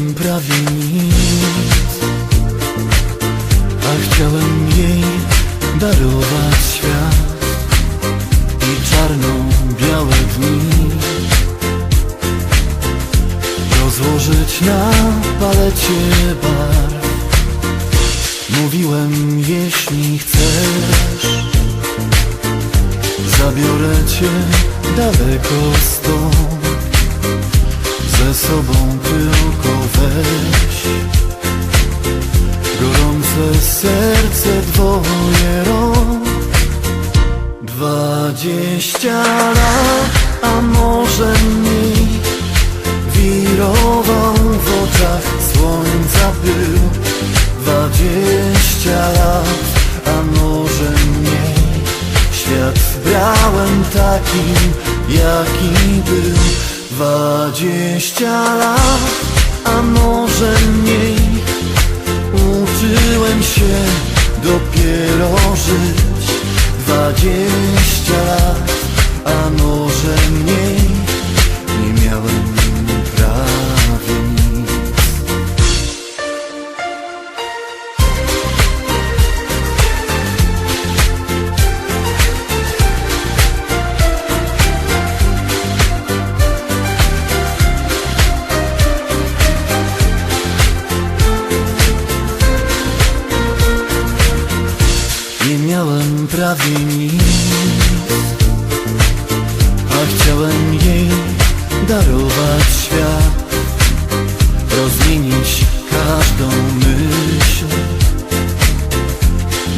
wiem prawie nic A chciałem jej darować świat I czarno-białe dni. Rozłożyć na palecie barw. Mówiłem, jeśli chcesz Zabiorę cię daleko stąd. Ze sobą pył Gorące serce dwoje rąk. Dwadzieścia lat, a może mniej. Wirował w oczach słońca był. Dwadzieścia lat, a może mniej. Świat brałem takim, jaki był. Dwadzieścia lat, a może mniej. Uczyłem się dopiero żyć Dwadzieścia lat, a może mniej prawie nic. A chciałem jej darować świat Rozmienić każdą myśl.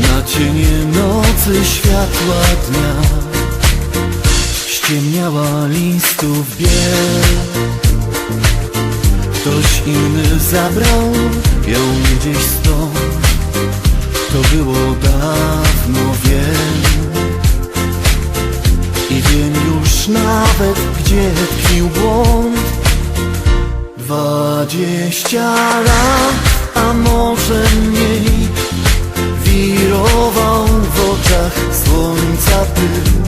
Na cienie nocy światła dnia Ściemniała listów biel. Ktoś inny zabrał ją gdzieś stąd. To było dawno, nawet, gdzie tkwił błąd. Dwadzieścia lat, a może mniej Wirował w oczach słońca pył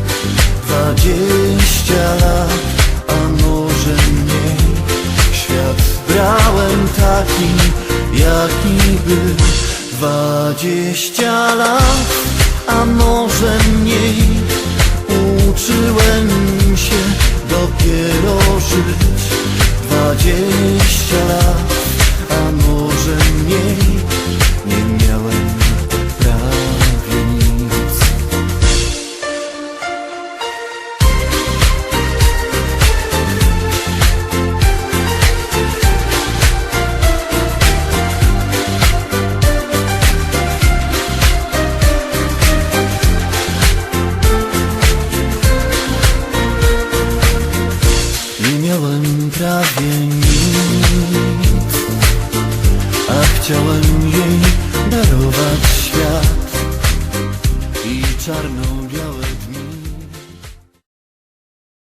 Dwadzieścia lat, a może mniej Świat brałem taki, jaki był. Dwadzieścia lat, a może mniej Uczyłem się dopiero żyć Dwadzieścia lat, prawie nic A chciałem jej